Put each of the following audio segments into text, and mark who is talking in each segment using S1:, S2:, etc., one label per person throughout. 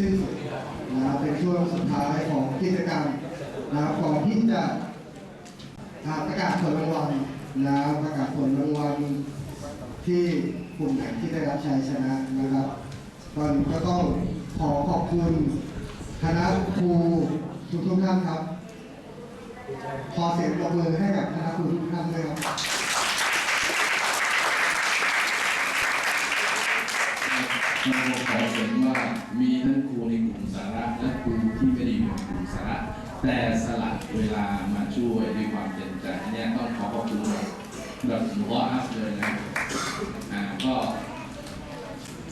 S1: สิ้นสุดนะครับเป็นช่วงสุดท้ายของกิจกรรมนะครับก่อนที่จะประกาศผลรางวัลนะครับประกาศผลรางวัลที่กลุ่มไหนที่ได้รับชัยชนะนะครับก่อนก็ต้องขอขอบคุณคณะครูทุกทุกท่านครับ ขอเสียงปรบมือให้กับคณะครูทุกท่านด้วยครับ
S2: เราขอเสริมว่ามีทั้งครูในกลุ่มสาระและครูที่ไม่ได้อยู่ในกลุ่มสาระ แต่สละเวลามาช่วยด้วยความเต็มใจอันเนี้ยต้องขอขอบคุณแบบแบบหัวอัพเลยนะอ่าก็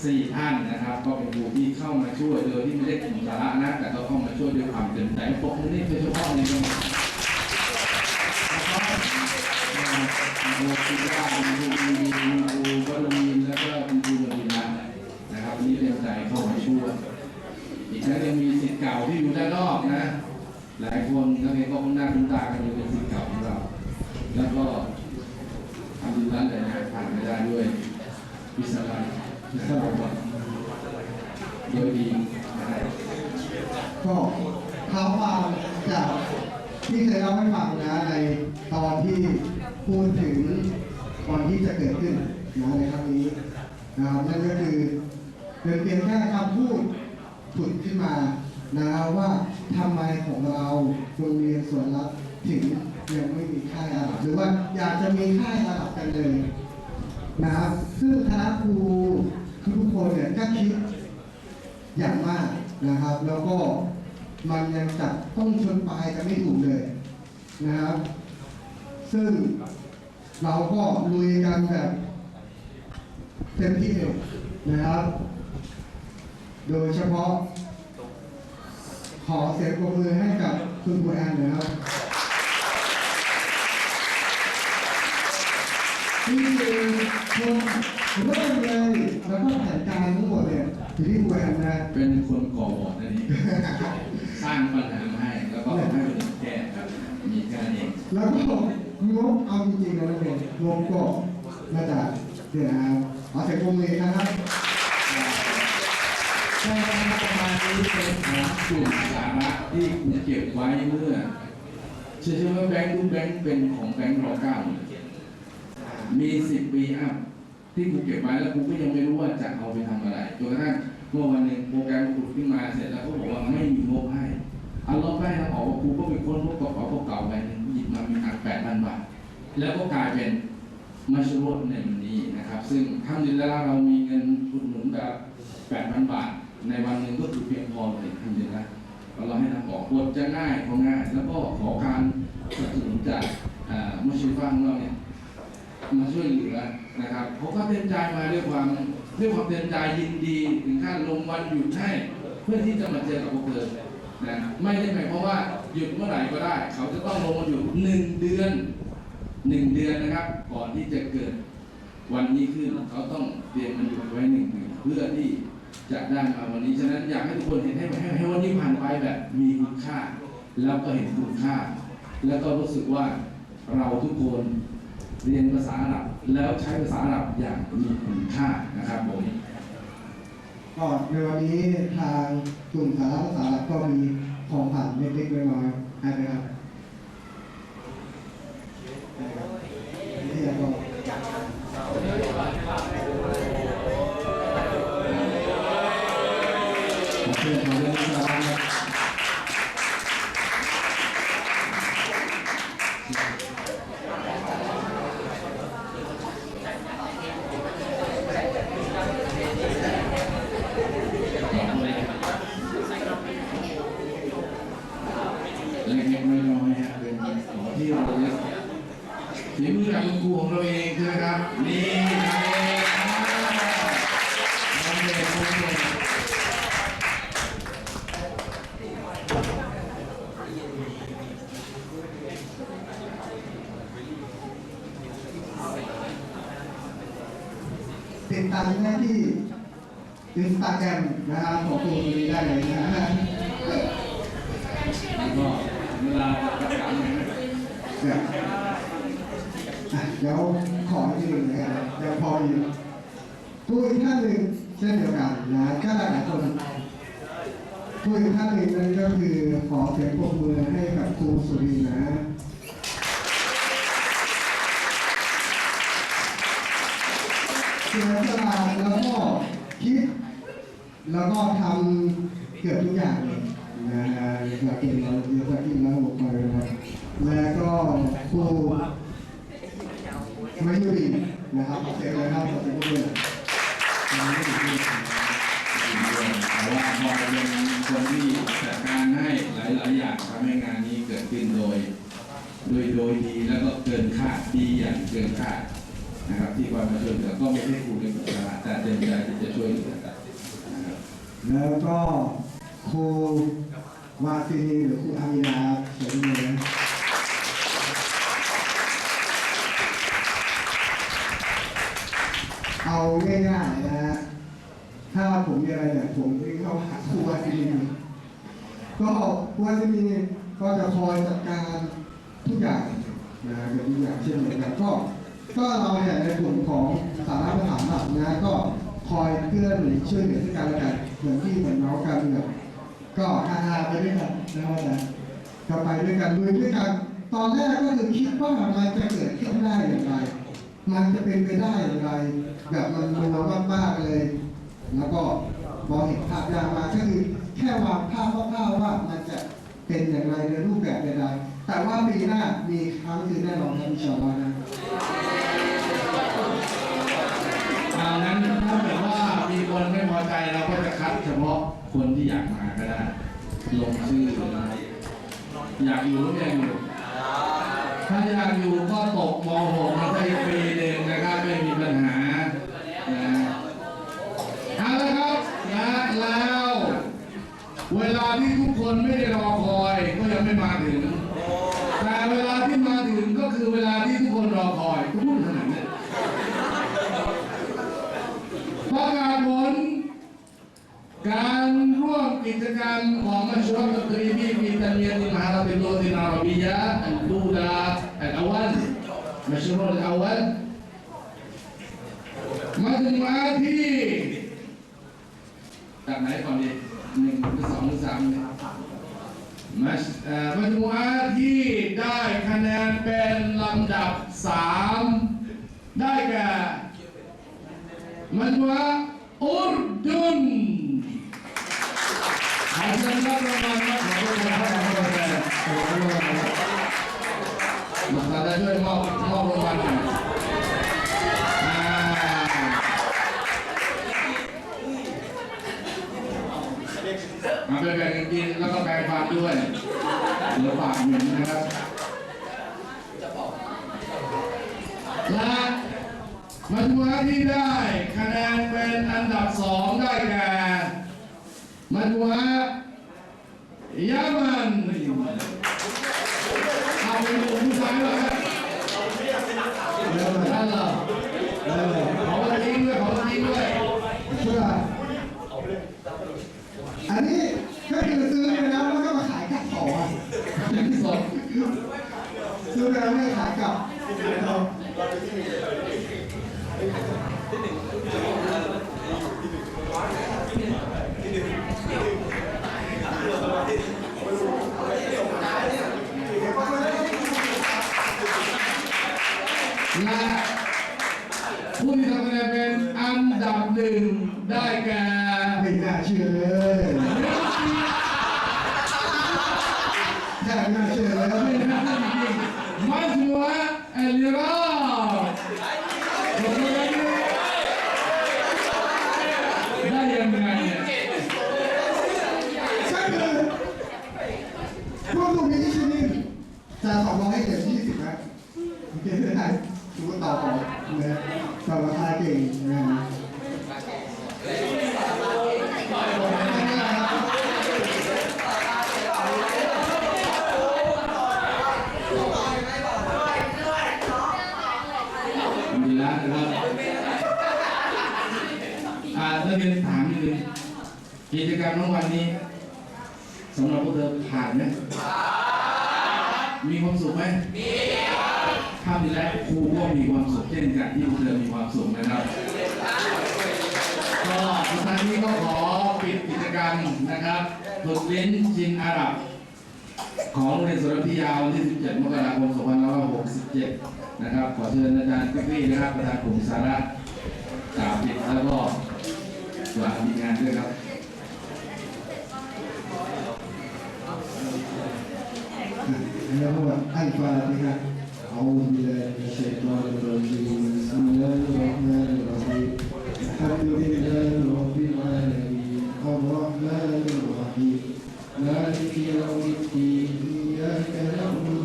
S2: สี่ท่านนะครับ ก็เป็นครูที่เข้ามาช่วยโดยที่ไม่ได้กลุ่มสาระนะแต่ก็เข้ามาช่วยด้วยความเต็มใจปกมือนี่โดยเฉพาะในจังหวัดครูคิดว่าคุณครูมีครูวรมี ต็มใจเข้ามาช่วยอีกทั้งยังมีสิทธิ์เก่าที่อยู่ด้านนอกนะ หลายคนนักเรียนก็คุ้นหน้าคุ้นตากันอยู่เป็นสิทธิ์เก่าของเรา แล้วก็ทำดีนั้นเลยนะผ่านไม่ได้ด้วยวิศวะนะครับโดยดีนะครับ
S1: ก็เท้าความจากที่เคยเล่าให้ฟังนะในตอนที่พูดถึงวันที่จะเกิดขึ้นนะในครั้งนี้นะครับนั่นก็คือ เป็นเพียงแค่คำพูดผุดขึ้นมานะว่าทำไมของเราโรงเรียนสวนรัฐถึงยังไม่มีค่ายอาหรับหรือว่าอยากจะมีค่ายอาหรับกันเลยนะครับซึ่งคณะครูทุกคนเนี่ยก็คิดอย่างมากนะครับ แล้วก็มันยังจับต้องชนปลายกันไม่ถูกเลยนะครับ ซึ่งเราก็ลุยกันแบบเต็มที่เลยนะครับ โดยเฉพาะ ขอเสียงปรบมือให้กับคุณครูแอนนะครับนี่คือคนเริ่มเลยแล้วก็แผนการทั้งหมดเนี่ยอยู่ที่ครูแอนนะ
S2: เป็นคนก่อบอดนั่นเองสร้างปัญหามาให้แล้วก็ให้คนอื่นแก้ครับมีแค่นั้นเอง
S1: แล้วก็งบเอาจริงๆนะทุกคนงบก็มาจากเดี๋ยวนะครับเอาเสียงปรบมือนะครับ
S2: ใช่ครับประมาณนี้เป็นของกลุ่มสาระที่คุณเก็บไว้เมื่อเชื่อชื่อว่าแบงค์ทุกแบงค์เป็นของแบงค์รอเก้ามีสิบปีอัพที่กูเก็บไว้แล้วกูก็ยังไม่รู้ว่าจะเอาไปทำอะไรจนกระทั่งเมื่อวันหนึ่งโปรแกรมขุดขึ้นมาเสร็จแล้วเขาบอกว่าไม่มีงบให้เอาลบให้ทางออกว่ากูก็ไปค้นพวกกระเป๋าเก่าไปหนึ่งหยิบมามีตังแปดพันบาท แล้วก็กลายเป็นมาชรวดในวันนี้นะครับ ซึ่งทำดีแล้วเรามีเงินอุดหนุนแบบแปดพันบาท ในวันหนึ่งก็ถือเพียงพอเลยทำดีแล้วเราให้ทางออกบทจะง่ายก็ง่าย แล้วก็ขอการสนับสนุนจากมุชิฟังเราเนี่ยมาช่วยเหลือนะครับเขาก็เต็มใจมาด้วยความด้วยความเต็มใจยินดี ถึงขั้นลงวันหยุดให้เพื่อที่จะมาเจอกับพวกเธอนะไม่ได้หมายความว่าหยุดเมื่อไหร่ก็ได้ เขาจะต้องลงวันหยุดหนึ่งเดือนหนึ่งเดือนนะครับ ก่อนที่จะเกิดวันนี้ขึ้นเขาต้องเตรียมมันหยุดไว้หนึ่งเดือนเพื่อที่ จะได้มาวันนี้ฉะนั้นอยากให้ทุกคนเห็นให้ให้ให้วันนี้ผ่านไปแบบมีคุณค่า แล้วก็เห็นคุณค่า แล้วก็รู้สึกว่าเราทุกคนเรียนภาษาอาหรับแล้วใช้ภาษาอาหรับอย่างมีคุณค่านะครับผม
S1: ก็ในวันนี้ทางกลุ่มสาระภาษาอังก็มีของขวัญเล็กๆน้อยๆให้ไหมครับนี่แล้วก็ขอบคุณขอเรื่องสาระครับ
S2: เล็กๆน้อยๆฮะเป็นของที่เราเลือกฝีมือจากคุณครูของเราเองใช่ไหมครับ นี่ครับเองน้องเด็กคุณเด็ก
S1: ติดตามได้ที่อินสตาแกรมนะครับของกลุ่มนี้ได้เลยนะฮะ
S2: แล้วก็ เวลาประกาศงาน
S1: เดี๋ยเดี๋ยวขออีกหนึ่งนะครับเดี๋ยวพอมีผู้อีกท่านหนึ่งเช่นเดียวกันนะก็หลายคนผู้อีกท่านหนึ่งนั่นก็คือขอเสียงปรบมือให้กับครูสุรินทร์นะเสียสละแล้วก็คิด แล้วก็ทำเกือบทุกอย่าง ฮะอยากกินเราอยากกินเราหมดเลยนะครับ แล้วก็ครูไม่ยุรินะครับเสียเลยครับขอบคุณด้วย
S2: แต่ว่าพอเป็นคนที่จัดการให้หลายๆอย่างทำให้งานนี้เกิดขึ้นโดย โดยโดยดีแล้วก็เกินคาดดีอย่างเกินคาดนะครับที่คอยมาช่วยเหลือก็ไม่ใช่ครูเป็นบุคลาแต่เต็มใจที่จะช่วยเหลือนะครับ
S1: แล้วก็ครู วาซินีหรือครูอามีนาเสียเลยนะเอาง่ายๆนะฮะถ้าผมมีอะไรเนี่ยผมวิ่งเข้าหาครูวาซินีก็ครูวาซินีก็จะคอยจัดการทุกอย่างนะเกือบทุกอย่างเช่นเดียวกันก็ก็เราเนี่ยในกลุ่มของสาระปัญหาหลักนะก็คอยเพื่อนช่วยเหลือซึ่งกันและกันเหมือนที่เหมือนน้องกันเนี่ย ก็ฮาๆไปด้วยกันนะครับนก็ไปด้วยกันลุยด้วยกัน ตอนแรกก็คือคิดว่ามันจะเกิดขึ้นได้อย่างไร มันจะเป็นไปได้อย่างไร แบบมันรัวมากๆเลย แล้วก็มองเห็นภาพยากมาก็คือแค่วางภาพคร่าวๆว่ามันจะเป็นอย่างไรในรูปแบบใดๆแต่ว่าปีหน้ามีครั้งคือแน่นอนครับชาอัลลอฮ์นะ
S2: ดังนั้นถ้าเกิดว่า มีคนไม่พอใจเราก็จะคัดเฉพาะคนที่อยากมาก็ได้ ลงชื่อเลยอยากอยู่หรือไม่อยากอยู่ถ้าอยากอยู่ก็ตกม .6 มาได้อีกปีหนึ่งนะครับไม่มีปัญหาเอาละครับนะแล้ว เวลาที่ทุกคนไม่ได้รอคอยก็ยังไม่มาถึง แต่เวลาที่มาถึงก็คือเวลาที่ทุกคนรอคอยก็พูดขนาดนี้ประกาศผล การร่วม กิจกรรมของมัชรัตตรีที่มีตันเยติมหาลัยโลตินารบียะอันดูดาอันอวันมัชรัตอวันมาถึงมาที่จากไหนก่อนดีหนึ่งหรือสองหรือสามเนี่ยมัชเอ่อมัจมุอาที่ได้คะแนนเป็นลำดับสามได้แก่มัจมุอาอุรดุน Majmua Urdun. Hasan Rahman Mas ada juga yang mau mau berbantu. Nah, มาไปแบ่งกันกินแล้วก็แบ่งความด้วยเหลือฝากหนึ่งนะครับและมัจจุราที่ได้คะแนนเป็นอันดับสองได้แก่มัจจุราดูผู้ชายเลยครับ
S1: แล้ว เรีน
S2: ถามนิดนึงกิจกรรมของวันนี้สำหรับพวกเธอผ่านไหมมีความสุขไหมมีข้ามไปแล้ครูก็มีความสุขเช่นกันที่พวกเธอมีความสุขนะครับก็ครั้งนี้ก็ขอปิดกิจกรรมนะครับฝึกเล่นจินอาหรับของโรงเรียนสุรพิยาวันที่ 17 มกราคม 2567 นะครับ ขอเชิญอาจารย์ปิ๊กปี้นะครับประธานกลุ่มสาระกล่าวปิดแล้วก็ ฝากทีมงานด้วยครับ
S1: แล้วก็อัลฟาติฮะ أعوذ بالله من الشيطان الرجيم بسم الله الرحمن الرحيم الحمد لله رب العالمين الرحمن الرحيم مالك يوم الدين إياك نعبد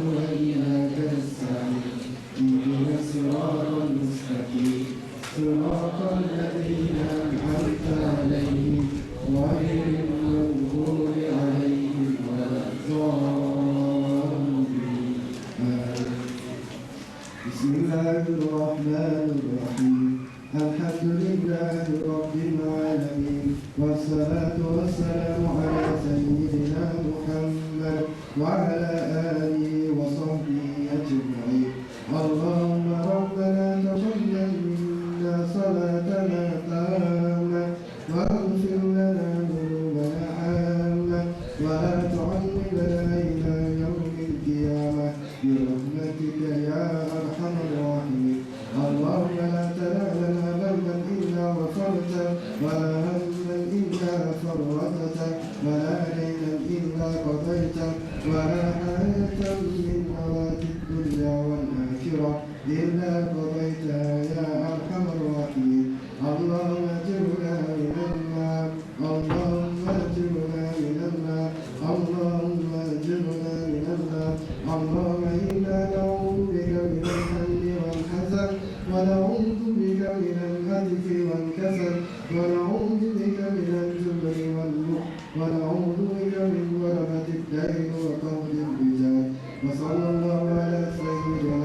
S1: بسم الله الرحمن الرحيم. الحمد لله رب العالمين والصلاة والسلام على سيدنا محمد وعلى آله وصحبه أجمعين. اللهم ربنا صلاتنا واغفر لنا ذنوبنا ولا إلى يوم القيامة. برحمتك يا longer than slavery.